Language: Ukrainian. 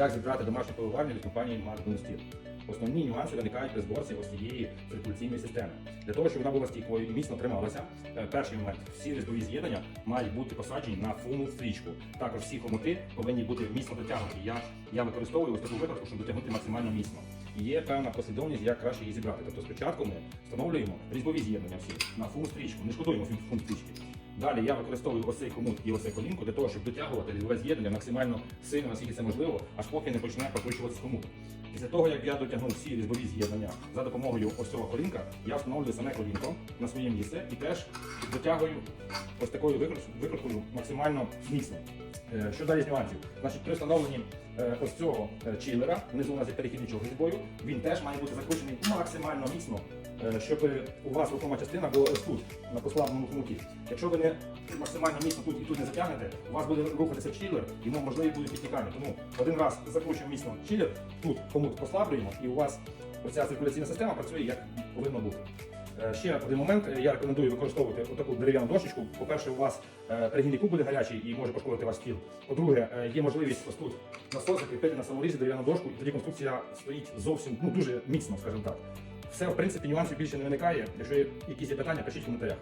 як зібрати домашнє пивоварню від компанії Марк Стіл. Основні нюанси виникають при зборці ось цієї циркуляційної системи. Для того, щоб вона була стійкою і міцно трималася, е, перший момент всі різьбові з'єднання мають бути посаджені на фуму стрічку. Також всі хомути повинні бути міцно дотягнуті. Я, я використовую ось таку викладку, щоб дотягнути максимально міцно. Є певна послідовність, як краще її зібрати. Тобто спочатку ми встановлюємо різьбові з'єднання всі на фум стрічку, не шкодуємо фум стрічки. Далі я використовую ось цей хомут і ось колінку для того, щоб дотягувати різьбове з'єднання максимально сильно, наскільки це можливо, аж поки не почне прокручуватися хомут. Після того, як я дотягнув всі різьбові з'єднання за допомогою ось цього колінка, я встановлюю саме колінко на своє місце і теж дотягую ось такою викрут- викруткою максимально міцно. Е, Що далі з нюансів? Значить, при встановленні е, ось цього е, чилера, внизу у нас є перехідничок різьбою, він теж має бути закручений максимально міцно, щоб у вас рухома частина була ось тут, на послабленому хомуті. Якщо ви не максимально міцно тут і тут не затягнете, у вас буде рухатися чилер і можливі будуть підтікання. Тому один раз закручуємо міцно чилер, тут хомут послаблюємо, і у вас оця циркуляційна система працює як повинно бути. Е, Ще один момент. Е, Я рекомендую використовувати таку дерев'яну дощечку. По-перше, у вас е, перегінний куб буде гарячий і може пошкодити ваш стіл. По-друге, е, є можливість ось тут насос закріпити на саморізі дерев'яну дошку, і тоді конструкція стоїть зовсім ну, дуже міцно, скажімо так. Все, в принципі, нюансів більше не виникає. Якщо є якісь є питання, пишіть в коментарях.